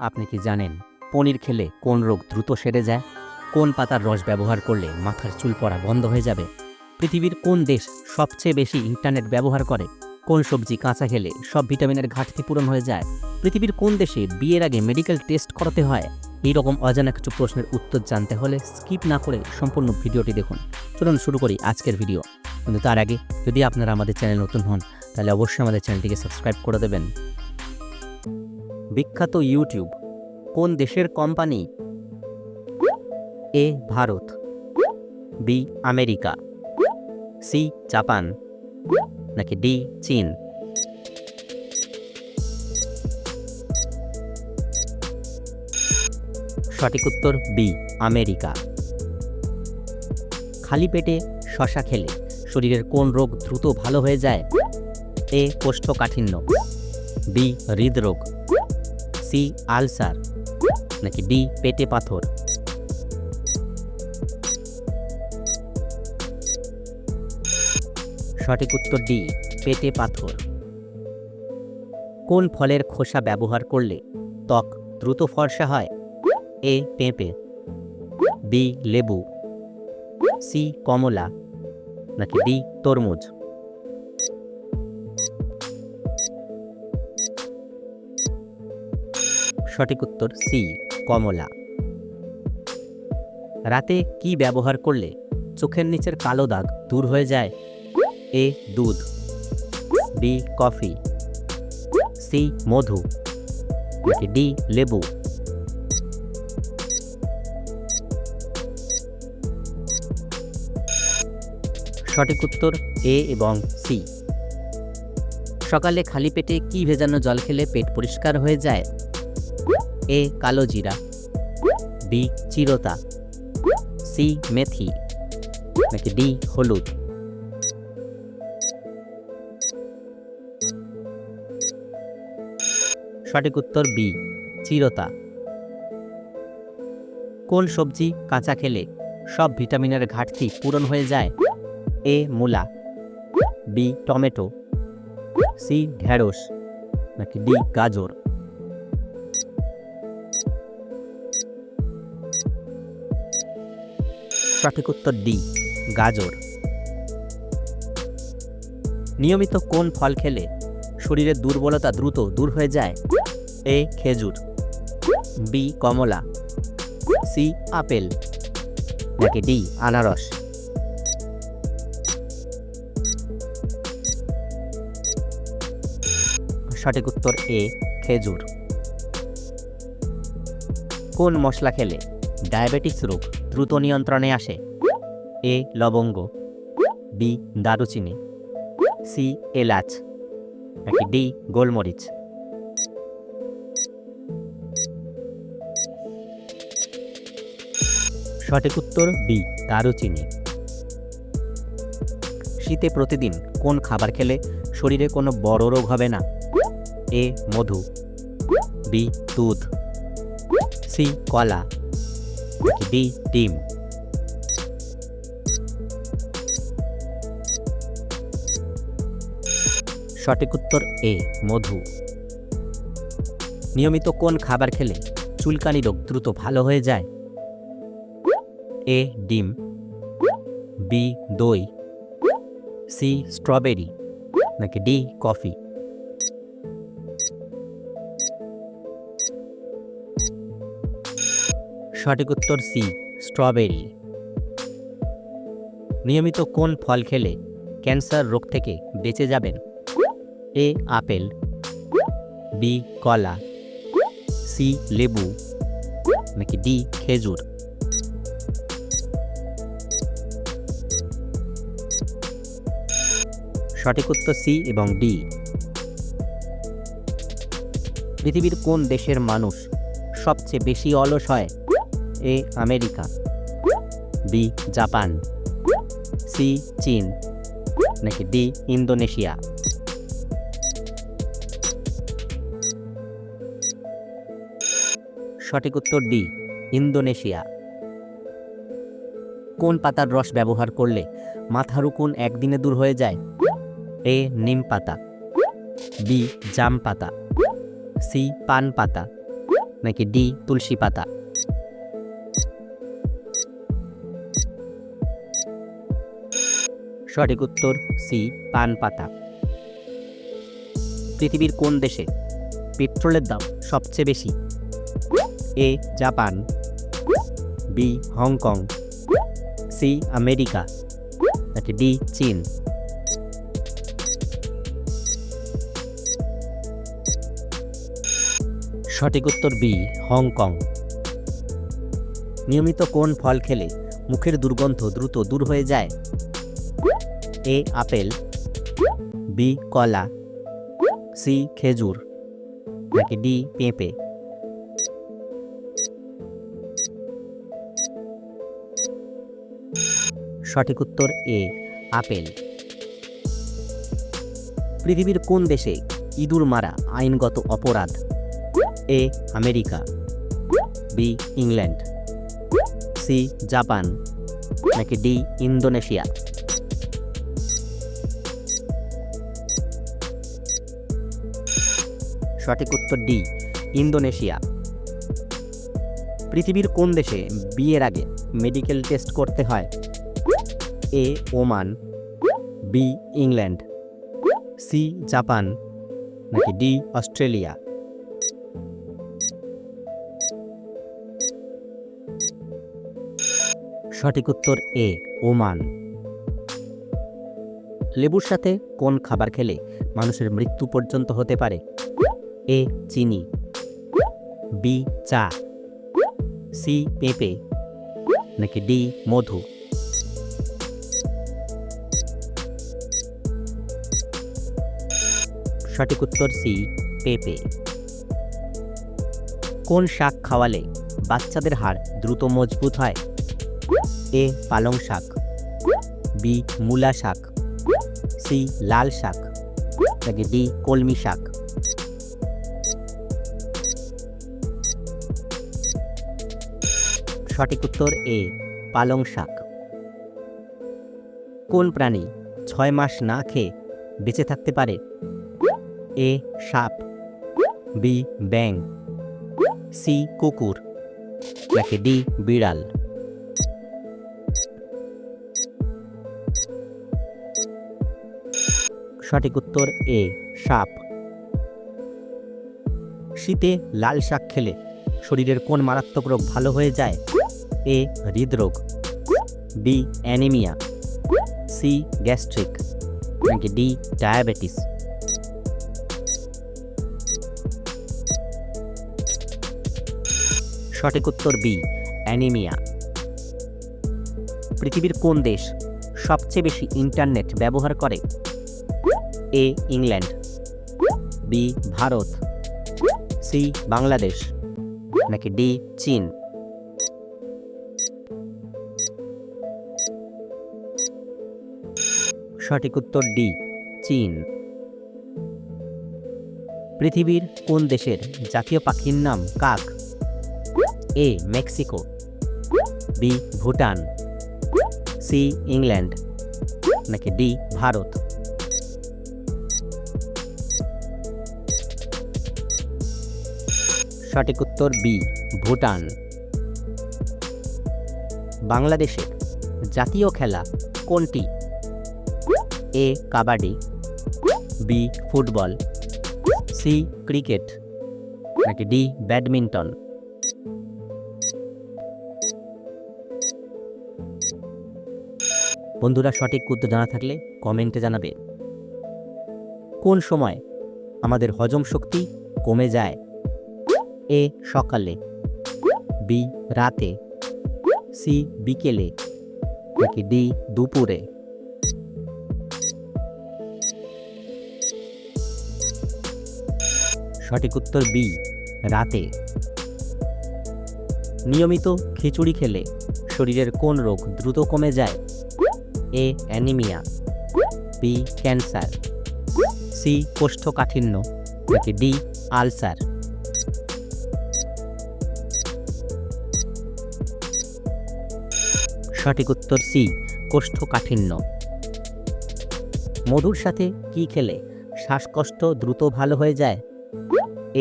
আপনি কি জানেন পনির খেলে কোন রোগ দ্রুত সেরে যায়? কোন পাতার রস ব্যবহার করলে মাথার চুল পড়া বন্ধ হয়ে যাবে? পৃথিবীর কোন দেশ সবচেয়ে বেশি ইন্টারনেট ব্যবহার করে? কোন সবজি কাঁচা খেলে সব ভিটামিনের ঘাটতি পূরণ হয়ে যায়? পৃথিবীর কোন দেশে বিয়ের আগে মেডিকেল টেস্ট করাতে হয়? এই রকম অজানা কিছু প্রশ্নের উত্তর জানতে হলে স্কিপ না করে সম্পূর্ণ ভিডিওটি দেখুন। চলুন শুরু করি আজকের ভিডিও। কিন্তু তার আগে যদি আপনারা আমাদের চ্যানেল নতুন হন, তাহলে অবশ্যই আমাদের চ্যানেলটিকে সাবস্ক্রাইব করে দেবেন। বিখ্যাত ইউটিউব। কোন দেশের company? A, Bharat. B, America. C, Japan. নাকি ডি, চীন? সঠিক উত্তর বি, আমেরিকা। খালি পেটে শশা খেলে শরীরের কোন রোগ দ্রুত ভালো হয়ে যায়? এ, কোষ্ঠকাঠিন্য। বি, হৃদরোগ। সি, আলসার, নাকি ডি, পেটে পাথর? সঠিক উত্তর ডি, পেটে পাথর। কোন ফলের খোসা ব্যবহার করলে ত্বক দ্রুত ফর্সা হয়? এ, পেঁপে, বি, লেবু, সি, কমলা, নাকি ডি, তরমুজ? সঠিক উত্তর সি, কমলা। রাতে কি ব্যবহার করলে চোখের নিচের কালো দাগ দূর হয়ে যায়? এ, দুধ। B, coffee. সি, মধু। ডি, লেবু। সঠিক উত্তর এ এবং সি। সকালে খালি পেটে কি ভেজানো জল খেলে পেট পরিষ্কার হয়ে যায়? এ কালো জিরা। বি চিরতা। সি মেথি। নাকি ডি হলুদ। সঠিক উত্তর বি, চিরতা। কোন সবজি কাঁচা খেলে সব ভিটামিনের ঘাটতি পূরণ হয়ে যায়? এ মূলা। B tomato. সি ঢেঁড়স। নাকি ডি গাজর। সঠিক উত্তর ডি, গাজর। নিয়মিত কোন ফল খেলে শরীরের দুর্বলতা দ্রুত দূর হয়ে যায়? এ, খেজুর। বি কমলা। C apple. নাকি ডি আনারস। সঠিক উত্তর এ খেজুর। কোন মশলা খেলে ডায়াবেটিস রোগ? দ্রুত নিয়ন্ত্রণে আসে। এ, লবঙ্গ। বি, দারুচিনি। সি, এলাচ। নাকি ডি, গোলমরিচ। সঠিক উত্তর বি, দারুচিনি। শীতে প্রতিদিন কোন খাবার খেলে শরীরে কোনো বড় রোগ হবে না? এ, মধু। বি, দুধ। সি, কলা। ডি ডিম? সঠিক উত্তর এ, মধু। নিয়মিত কোন খাবার খেলে চুলকানি রোগ দ্রুত ভালো হয়ে যায়? এ, ডিম। বি, দই। C, strawberry. নাকি ডি, কফি? সঠিক উত্তর সি, স্ট্রবেরি। নিয়মিত কোন ফল খেলে ক্যান্সার রোগ থেকে বেঁচে যাবেন? এ, আপেল, বি, কলা, সি, লেবু, নাকি ডি, খেজুর। সঠিক উত্তর সি এবং ডি। পৃথিবীর কোন দেশের মানুষ সবচেয়ে বেশি অলস হয়? A America, B Japan, C চীন, নাকি ডি ইন্দোনেশিয়া? সঠিক উত্তর ডি, ইন্দোনেশিয়া। কোন পাতার রস ব্যবহার করলে মাথার উকুন একদিনে দূর হয়ে যায়? এ নিম পাতা, বি জাম পাতা, সি পান পাতা, নাকি ডি তুলসী পাতা? সঠিক উত্তর সি, পান পাতা। পৃথিবীর কোন দেশে পেট্রোলের দাম সবচেয়ে বেশি? A, Japan. B, Hong Kong. C, America. নাকি ডি, চীন? সঠিক উত্তর বি, হংকং। নিয়মিত কোন ফল খেলে মুখের দুর্গন্ধ দ্রুত দূর হয়ে যায়? এ আপেল, বি কলা, সি খেজুর, নাকি ডি পেঁপে? সঠিক উত্তর এ, আপেল। পৃথিবীর কোন দেশে ইঁদুর মারা আইনগত অপরাধ? A, America. B, England. C, Japan. নাকি ডি, ইন্দোনেশিয়া? সঠিক উত্তর ডি, ইন্দোনেশিয়া। পৃথিবীর কোন দেশে বিয়ের আগে মেডিকেল টেস্ট করতে হয়? A, Oman, B, England, C, Japan, নাকি ডি, অস্ট্রেলিয়া? সঠিক উত্তর এ, ওমান। লেবুর সাথে কোন খাবার খেলে মানুষের মৃত্যু পর্যন্ত হতে পারে? এ, চিনি। বি, চা। সি, পেঁপে। নাকি ডি, মধু। সঠিক উত্তর সি, পেঁপে। কোন শাক খাওয়ালে বাচ্চাদের হাড় দ্রুত মজবুত হয়? এ, পালং শাক। বি, মূলা শাক। সি, লাল শাক। নাকি ডি, কলমি শাক। সঠিক উত্তর এ, পালং শাক। কোন প্রাণী ছয় মাস না খেয়ে বেঁচে থাকতে পারে? এ, সাপ। বি ব্যাং সি, কুকুর। নাকি ডি, বিড়াল। সঠিক উত্তর এ, সাপ। শীতে লাল শাক খেলে শরীরের কোন মারাত্মক রোগ ভালো হয়ে যায়? এ হৃদরোগ, বি অ্যানিমিয়া, সি গ্যাস্ট্রিক, নাকি ডি ডায়াবেটিস? সঠিক উত্তর বি, অ্যানিমিয়া। পৃথিবীর কোন দেশ সবচেয়ে বেশি ইন্টারনেট ব্যবহার করে? A England, B Bharat, C Bangladesh, নাকি ডি চীন? সঠিক উত্তর ডি, চীন। পৃথিবীর কোন দেশের জাতীয় পাখির নাম কাক? A, Mexico. B, Bhutan. C, England. নাকি ডি, ভারত। সঠিক উত্তর বি, ভুটান। বাংলাদেশের জাতীয় খেলা কোনটি? A kabaddi, B football, C cricket, নাকি ডি ব্যাডমিন্টন? বন্ধুরা সঠিক উত্তর জানা থাকলে কমেন্টে জানাবে। কোন সময় আমাদের হজম শক্তি কমে যায়? এ সকালে, বি রাতে, সি বিকেলে, নাকি ডি দুপুরে? সঠিক উত্তর বি, রাতে। নিয়মিত খিচুড়ি খেলে শরীরের কোন রোগ দ্রুত কমে যায়? A, anaemia, B, cancer, C, কোষ্ঠকাঠিন্য, নাকি ডি, আলসার? সঠিক উত্তর সি, কোষ্ঠকাঠিন্য। মধুর সাথে কি খেলে শ্বাসকষ্ট দ্রুত ভালো হয়ে যায়?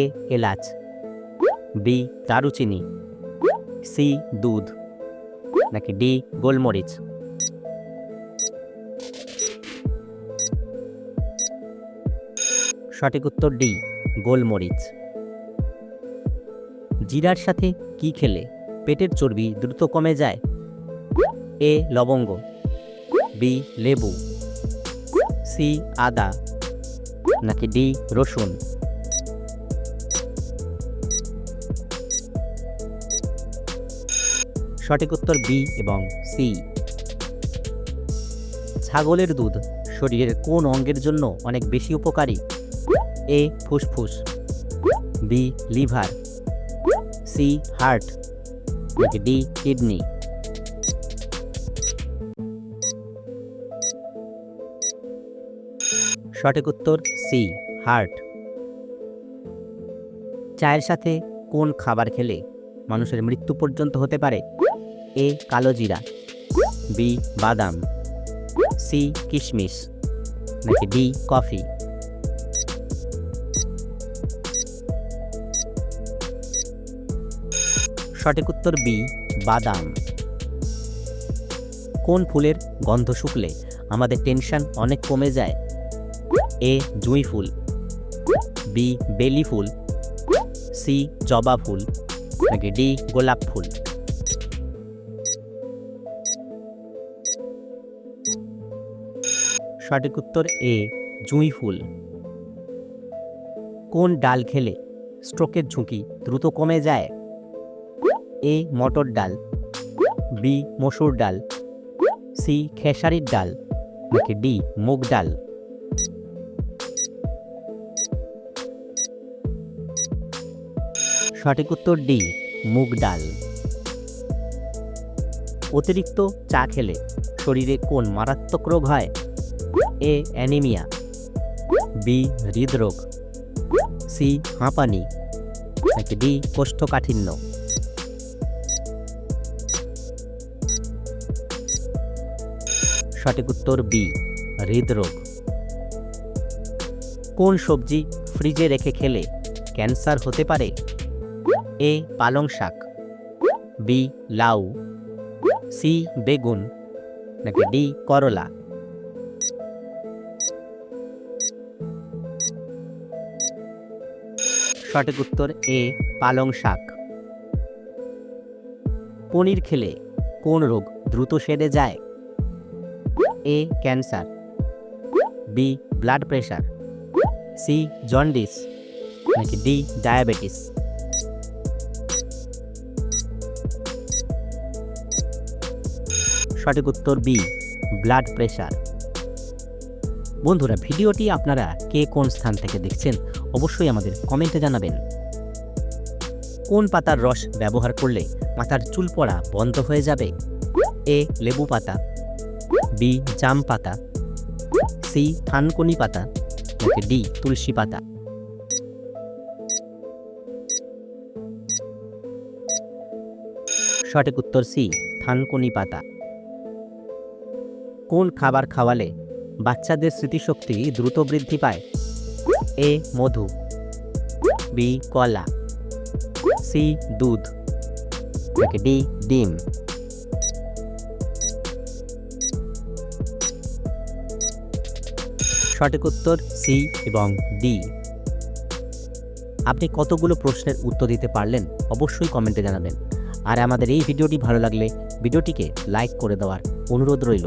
এ এলাচ, বি দারুচিনি, সি দুধ, নাকি ডি গোলমরিচ? সঠিক উত্তর ডি, গোলমরিচ। জিরার সাথে কি খেলে পেটের চর্বি দ্রুত কমে যায়? এ লবঙ্গ, বি লেবু, সি আদা, নাকি ডি রসুন? সঠিক উত্তর বি এবং সি। ছাগলের দুধ শরীরের কোন অঙ্গের জন্য অনেক বেশি উপকারী? এ, ফুসফুস। B, liver. C, heart. D, kidney. সঠিক উত্তর সি, হার্ট। চায়ের সাথে কোন খাবার খেলে মানুষের মৃত্যু পর্যন্ত হতে পারে? এ কালো জিরা, বি বাদাম, সি কিশমিশ, নাকি ডি কফি? সঠিক উত্তর বি, বাদাম। কোন ফুলের গন্ধ শুকলে আমাদের টেনশন অনেক কমে যায়? এ, জুঁই ফুল, বি, বেলি ফুল, সি, জবা ফুল, নাকি ডি, গোলাপ ফুল? সঠিক উত্তর এ, জুঁই ফুল। কোন ডাল খেলে স্ট্রোকের ঝুঁকি দ্রুত কমে যায়? এ, মটর ডাল, বি, মসুর ডাল, সি, খেসারির ডাল, নাকি ডি, মুগ ডাল? সঠিক উত্তর ডি, মুগ ডাল। অতিরিক্ত চা খেলে শরীরে কোন মারাত্মক রোগ হয়? এ অ্যানিমিয়া বি হৃদরোগ সি হাঁপানি নাকি ডি কোষ্ঠকাঠিন্য সঠিক উত্তর বি হৃদরোগ কোন সবজি ফ্রিজে রেখে খেলে ক্যান্সার হতে পারে? এ পালং শাক বি লাউ সি বেগুন নাকি ডি করলা সঠিক উত্তর এ, পালং শাক। পনির খেলে কোন রোগ দ্রুত সেরে যায়? A, cancer. B, blood pressure C, jaundice. নাকি ডি, ডায়াবেটিস। সঠিক উত্তর বি, ব্লাড প্রেশার বন্ধুরা, ভিডিওটি আপনারা কে কোন স্থান থেকে দেখছেন অবশ্যই আমাদের কমেন্টে জানাবেন। কোন পাতার রস ব্যবহার করলে মাথার চুল পড়া বন্ধ হয়ে যাবে? এ, লেবু পাতা, বি, জাম পাতা, সি, থানকুনি পাতা, নাকি ডি, তুলসী পাতা? সঠিক উত্তর সি, থানকুনি পাতা। কোন খাবার খাওয়ালে বাচ্চাদের স্মৃতিশক্তি দ্রুত বৃদ্ধি পায়? এ মধু, বি কলা, সি দুধ ডি ডিম। সঠিক উত্তর সি এবং ডি। আপনি কতগুলো প্রশ্নের উত্তর দিতে পারলেন অবশ্যই কমেন্টে জানাবেন। আর আমাদের এই ভিডিওটি ভালো লাগলে ভিডিওটিকে লাইক করে দেওয়ার অনুরোধ রইল।